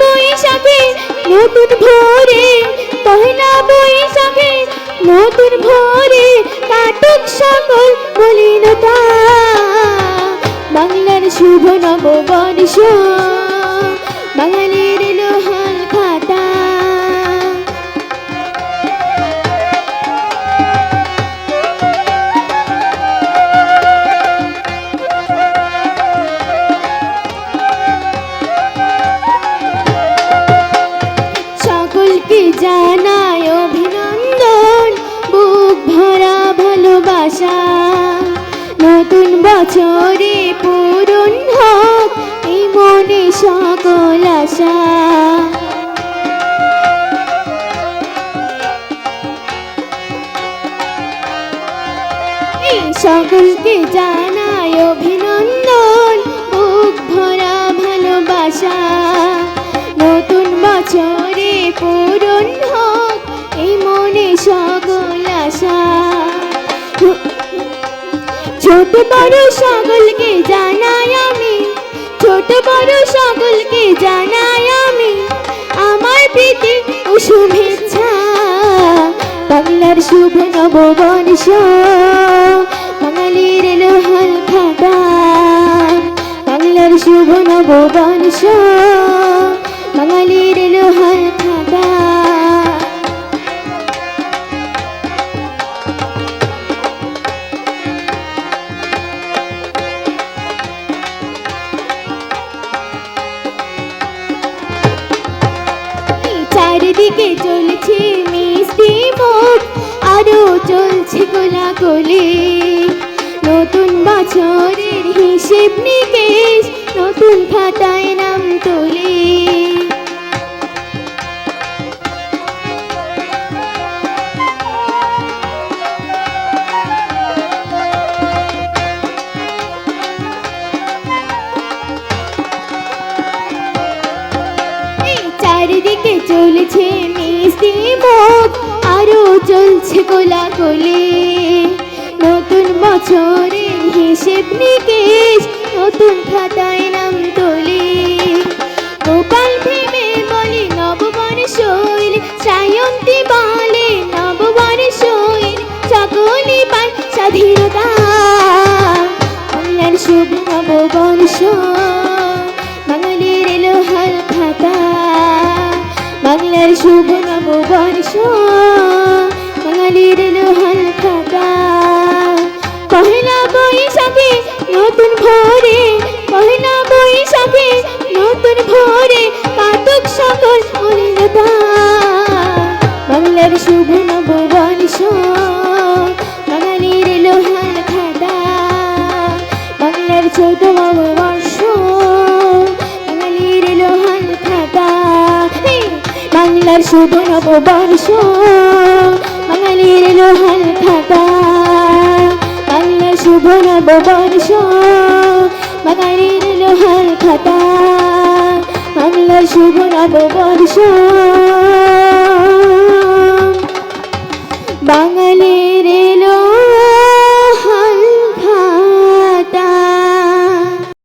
বৈশাখে নতুন ভোরে পহেলা বৈশাখে নতুন ভোরে কাটুক সকল মলিনতা। বাংলার শুভ নববর্ষ, বাঙালির লোহার জানায় অভিনন্দন, বুক ভরা ভালোবাসা। নতুন বছরে পূরণ হোক এই মনে সকল আশা। সকলকে জানায় অভিনন্দন, বুক ভরা ভালোবাসা। বছরে পূরণ হোক, এই মনে সকল আশা। ছোট বড় সকলকে জানাই আমি, ছোট বড় সকলকে জানাই আমি, আমার প্রীতি ও শুভেচ্ছা। বাংলার শুভ নববর্ষ, বাঙালির লোহাল খাতা বাংলার শুভ নববর্ষ। চারিদিকে চলছে মিষ্টি মুখ আরও চলছে গোলাগুলি। নতুন বছরের হিসেব নিকেশ চারিদিকে চলছে মিষ্টি মুখ আরও চলছে গোলাগুলি নতুন বছরের হিসেব নিকেশ নতুন খাতায় নাম শুভ নববর্ষ বাঙালির লোহার খাতা। পহেলা বৈশাখে নতুন ভোরে পহেলা বৈশাখে নতুন ভোরে বাংলার শুভ নববর্ষ। বাঙালির লোহার খাতা। বাংলার শুভ নববর্ষ। বাঙালির লোহার খাতা। বাংলার শুভ নববর্ষ। বাঙালি